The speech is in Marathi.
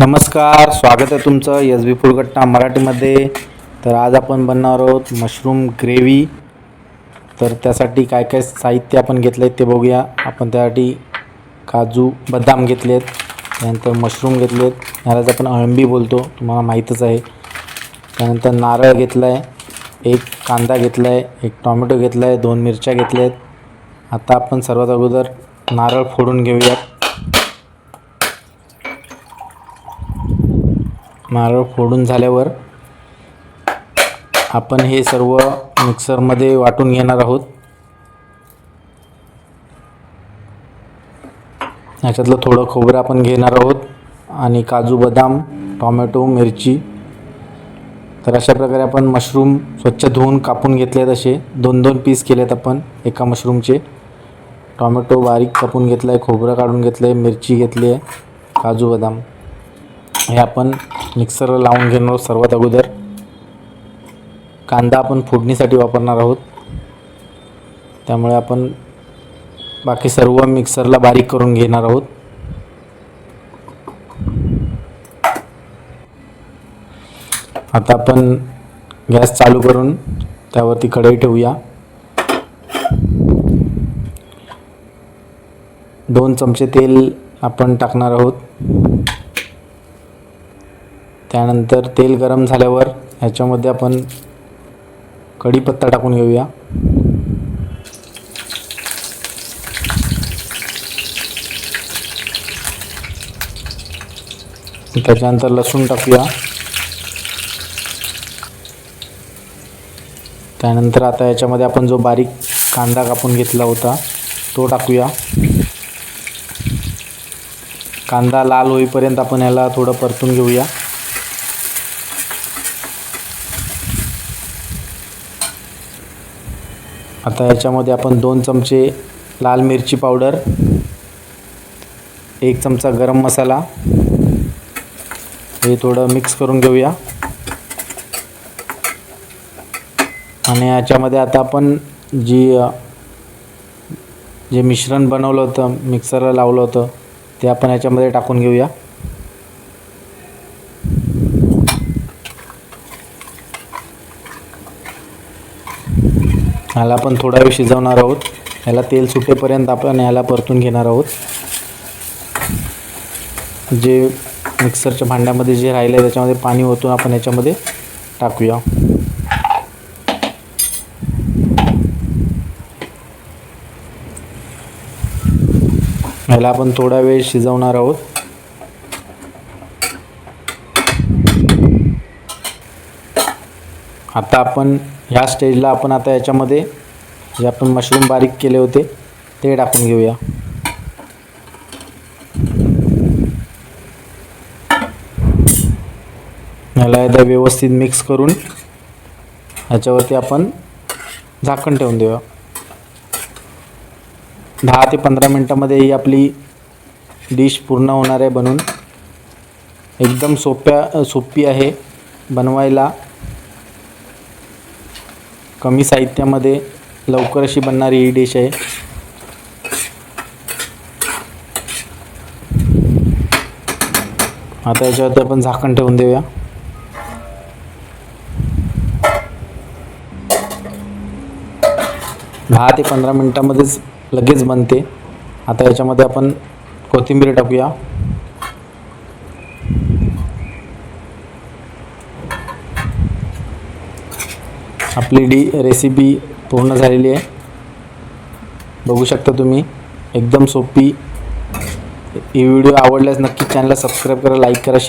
नमस्कार स्वागत आहे तुमचं एस बी फुलगट्टा मराठीमध्ये. तर आज आपण बनणार आहोत मशरूम ग्रेव्ही. तर त्यासाठी काय काय साहित्य आपण घेतलं आहे ते बघूया. आपण त्यासाठी काजू बदाम घेतले आहेत त्यानंतर मशरूम घेतले आहेत यालाच आपण अळंबी बोलतो तुम्हाला माहीतच आहे. त्यानंतर नारळ घेतला आहे एक कांदा घेतला आहे एक टॉमॅटो घेतला आहे दोन मिरच्या घेतल्या आहेत आता आपण सर्वात अगोदर नारळ फोडून घेऊयात. नारळ फोडून झाल्यावर आपण हे सर्व मिक्सरमध्ये वाटून घेणार आहोत. याच्यातलं थोडं खोबरं आपण घेणार आहोत आणि काजू बदाम टॉमॅटो मिरची. तर अशा प्रकारे आपण मशरूम स्वच्छ धुवून कापून घेतले आहेत असे. दोन दोन पीस केलेत आपण एका मशरूमचे. टॉमॅटो बारीक कापून घेतलं आहे खोबरं काढून घेतलं आहे मिरची घेतली आहे काजू बदाम. हे आपण मिक्सरला लावून घेणार आहोत सर्वात अगोदर. कांदा आपण फोडणीसाठी वापरणार आहोत. त्यामुळे आपण बाकी सर्व मिक्सरला बारीक करून घेणार आहोत. आता आपण गॅस चालू करून त्यावरती कढई ठेवूया. दोन चमचे तेल आपण टाकणार आहोत. त्यानंतर तेल गरम झाल्यावर ह्याच्यामध्ये आपण कढीपत्ता टाकून घेऊया. त्याच्यानंतर लसूण टाकूया. त्यानंतर आता याच्यामध्ये आपण जो बारीक कांदा कापून घेतला होता तो टाकूया. कांदा लाल होईपर्यंत आपण याला थोडं परतून घेऊया. आता याच्यामध्ये आपण दोन चमचे लाल मिरची पावडर एक चमचा गरम मसाला. हे थोडं मिक्स करून घेऊया. आणि याच्यामध्ये आता आपण जी जे मिश्रण बनवलं होतं मिक्सरला लावलं होतं ते आपण याच्यामध्ये टाकून घेऊया. ह्याला आपण थोडा वेळ शिजवणार आहोत. ह्याला तेल सुटेपर्यंत आपण ह्याला परतून घेणार आहोत. जे मिक्सरच्या भांड्यामध्ये जे राहिलं आहे त्याच्यामध्ये पाणी ओतून आपण याच्यामध्ये टाकूया. ह्याला आपण थोडा वेळ शिजवणार आहोत. आता आपण ह्या स्टेजला आपण आता याच्यामध्ये जे आपण मशरूम बारीक केले होते ते टाकून घेऊया. याला एकदा व्यवस्थित मिक्स करून ह्याच्यावरती आपण झाकण ठेवून देऊया. दहा ते पंधरा मिनटामध्ये ही आपली डिश पूर्ण होणार आहे बनून. एकदम सोप्या सोपी आहे बनवायला. कमी साहित्यामध्ये लवकर अशी बनणारी ही डिश आहे. आता याच्यावरती आपण झाकण ठेवून देऊया. दहा ते पंधरा मिनटामध्येच लगेच बनते. आता याच्यामध्ये आपण कोथिंबीर टाकूया. आपली डी रेसिपी पूर्ण झालेली आहे. बघू शकता तुम्ही एकदम सोपी. ही व्हिडिओ आवडल्यास नक्की चॅनलला सबस्क्राईब करा लाईक करा शेअर